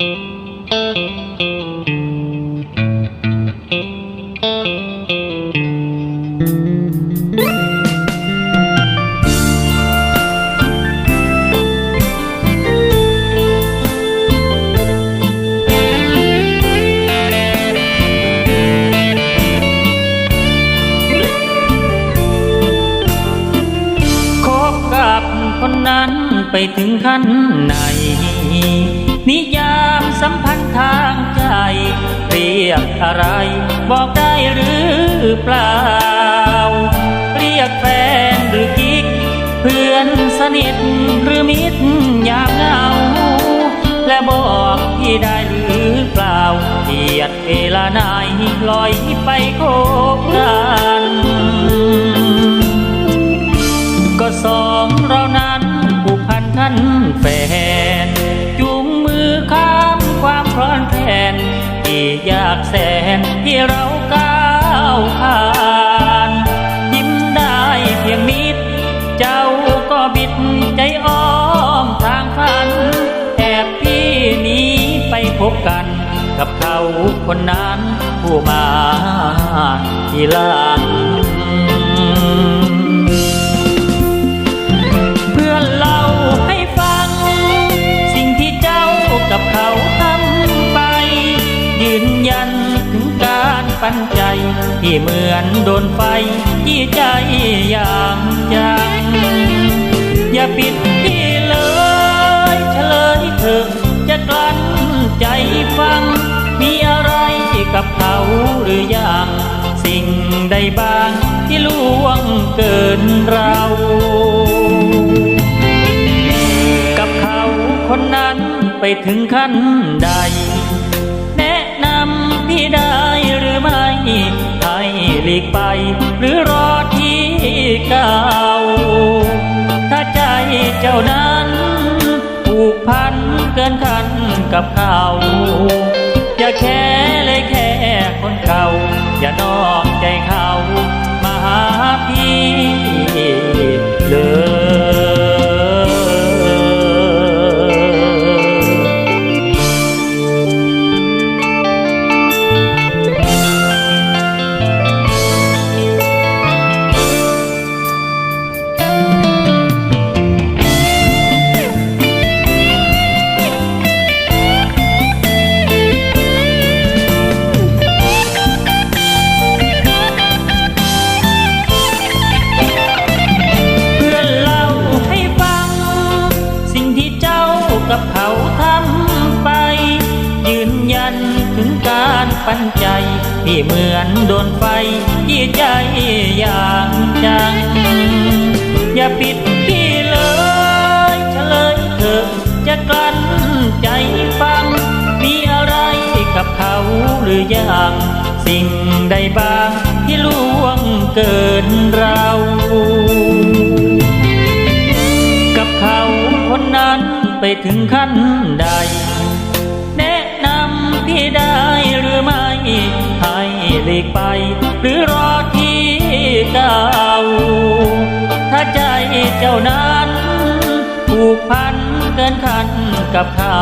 คบกับคนนั้นไปถึงขั้นไหน นิยามสัมพันธ์ทางใจ เรียกอะไร บอกได้หรือเปล่า เรียกแฟนหรือกิ๊ก เพื่อนสนิทหรือมิตรยามเหงา และบอกพี่ได้หรือเปล่าเกียดเวลาไหนลอยไปโคบกันก็สองเรานั้นผูกพันท่านแฟน ที่ยากแสนที่เราก้าวผ่านยิ้มได้เพียงนิด เจ้าก็บิดใจอ้อมทางฝันแอบพี่หนี้ไปพบกัน กับเขาคนนั้นผู้มาที่ลา ยันถึงการปันใจที่เหมือนโดนไฟที่ใจอย่างจังอย่าปิดที่เลยเฉลยเถอะจะกลั้นใจฟัง มีอะไรกับเขาหรือยังสิ่งใดบ้างที่ล่วงเกินเรากับเขาคนนั้นไปถึงขั้นใด ลีกไป หรือรอที่เก่า ถ้าใจเจ้านั้นผูกพันเกินคันกับเขาอย่าแค่เลยแค่คนเก่า อย่านอกใจเขามาหา ปันใจที่เหมือนโดนไฟที่ใจอย่างจัง อย่าปิดพี่เลยเฉลยเถอะจะกลั้นใจฟัง มีอะไรกับเขาหรือยังสิ่งใดบ้างที่ล่วงเกินเรากับเขาคนนั้นไปถึงขั้นใด ที่ได้หรือไม่ ให้หลีกไป หรือรอที่เก่า ถ้าใจเจ้านั้นผูกพันเกินขันกับเขา